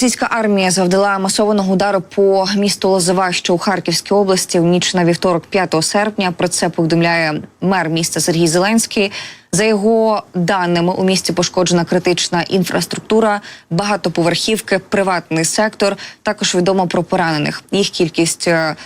Російська армія завдала масованого удару по місту Лозова, що у Харківській області в ніч на вівторок, 5 серпня. Про це повідомляє мер міста Сергій Зеленський. За його даними, у місті пошкоджена критична інфраструктура, багатоповерхівки, приватний сектор. Також відомо про поранених. Їх кількість е,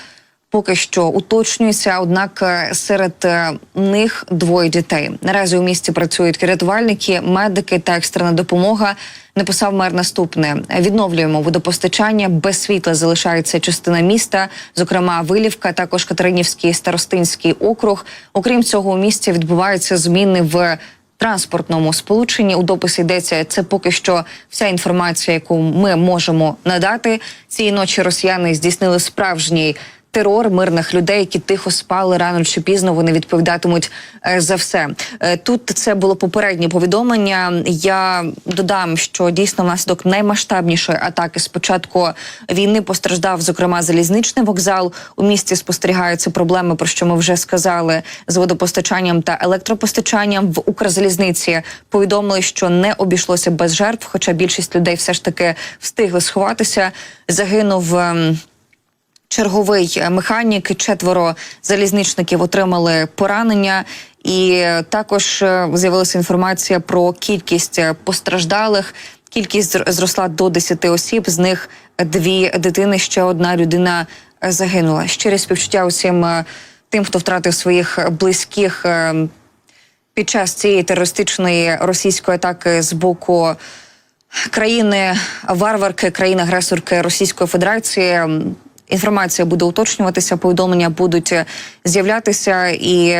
поки що уточнюється. Однак е, серед е, них двоє дітей. Наразі у місті працюють рятувальники, медики та екстрена допомога. Написав мер наступне: відновлюємо водопостачання. Без світла залишається частина міста, зокрема Вилівка, також Катеринівський старостинський округ. Окрім цього, у місті відбуваються зміни в. Транспортному сполученні у дописі йдеться це поки що вся інформація, яку ми можемо надати. Цієї ночі росіяни здійснили справжній терор мирних людей, які тихо спали рано чи пізно. Вони відповідатимуть е, за все. Е, Тут це було попереднє повідомлення. Я додам, що дійсно внаслідок наймасштабнішої атаки з початку війни постраждав, зокрема, залізничний вокзал. У місті спостерігаються проблеми, про що ми вже сказали з водопостачанням та електропостачанням. В Укрзалізниці повідомили, що не обійшлося без жертв, хоча більшість людей все ж таки встигли сховатися. Загинув. Черговий е, механік, четверо залізничників отримали поранення. І е, також е, з'явилася інформація про кількість постраждалих. Кількість зросла до 10 осіб. З них дві дитини. Ще одна людина загинула. Щирі співчуття усім тим, хто втратив своїх близьких під час цієї терористичної російської атаки з боку країни варварки, країни агресорки Російської Федерації. Інформація буде уточнюватися, повідомлення будуть е, з'являтися, і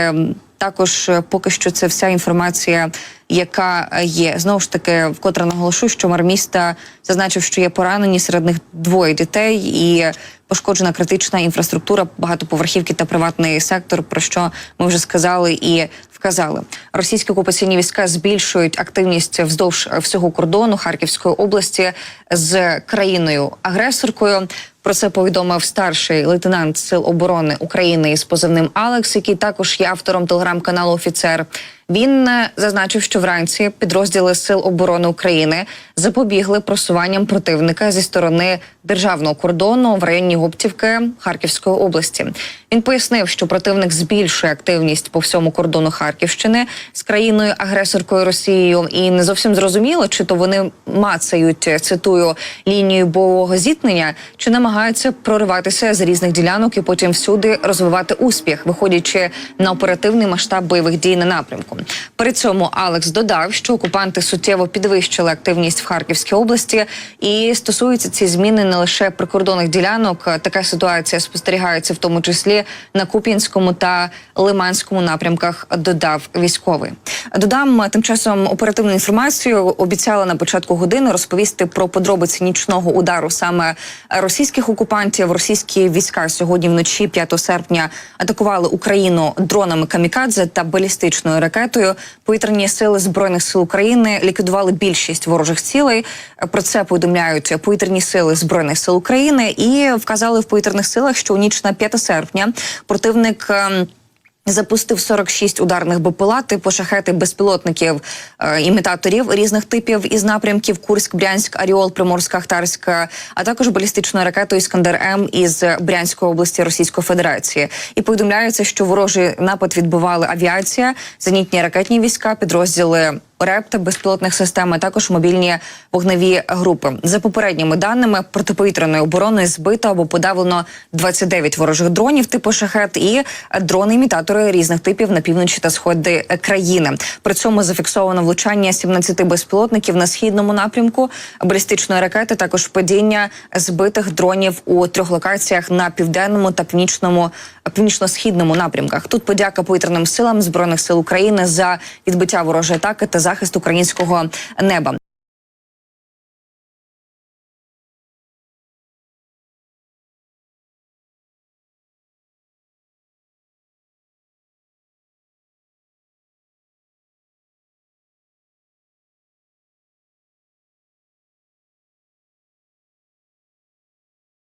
також е, поки що це вся інформація, яка є. Знову ж таки, вкотре наголошу, що мер міста зазначив, що є поранені серед них двоє дітей і пошкоджена критична інфраструктура, багатоповерхівки та приватний сектор. Про що ми вже сказали і вказали. Російські окупаційні війська збільшують активність вздовж всього кордону Харківської області з країною агресоркою. Про це повідомив старший лейтенант Сил оборони України із позивним Алекс, який також є автором телеграм-каналу Офіцер. Він е, зазначив, що вранці підрозділи Сил оборони України запобігли просуванням противника зі сторони державного кордону в районі Гоптівки Харківської області. Він пояснив, що противник збільшує активність по всьому кордону Харківщини з країною агресоркою Росією, і не зовсім зрозуміло, чи то вони мацають е, цитую лінію бойового зіткнення, чи намагаються прориватися з різних ділянок і потім всюди розвивати успіх, виходячи на оперативний масштаб бойових дій на напрямку. При цьому Алекс додав, що окупанти суттєво підвищили активність в Харківській області, і стосуються ці зміни не лише прикордонних ділянок. Така ситуація спостерігається в тому числі на Куп'янському та Лиманському напрямках. Додав військовий. Додам тим часом оперативну інформацію. Обіцяла на початку години розповісти про подробиці нічного удару саме російських окупантів. Російські війська сьогодні вночі, 5 серпня, атакували Україну дронами камікадзе та балістичною ракетою. Повітряні сили збройних сил України ліквідували більшість ворожих цілей. Про це повідомляють повітряні сили збройних сил України і вказали в повітряних силах, що у ніч на 5 серпня противник. Запустив 46 ударних БПЛА, типу шахети безпілотників е, імітаторів різних типів із напрямків Курськ, Брянськ, Аріол, Приморська, Ахтарська, а також балістичною ракету Іскандер М із Брянської області Російської Федерації. І повідомляється, що ворожий напад відбували авіація, зенітні ракетні війська, підрозділи РЕП та безпілотних систем, а також мобільні вогневі групи. За попередніми даними протиповітряної оборони збито або подавлено 29 ворожих дронів типу шахет і дрони-імітатори різних типів на півночі та сході країни. При цьому зафіксовано влучання 17 безпілотників на східному напрямку балістичної ракети. Також падіння збитих дронів у трьох локаціях на південному та північному північно-східному напрямках. Тут подяка повітряним силам збройних сил України за відбиття ворожої атаки та захист українського неба.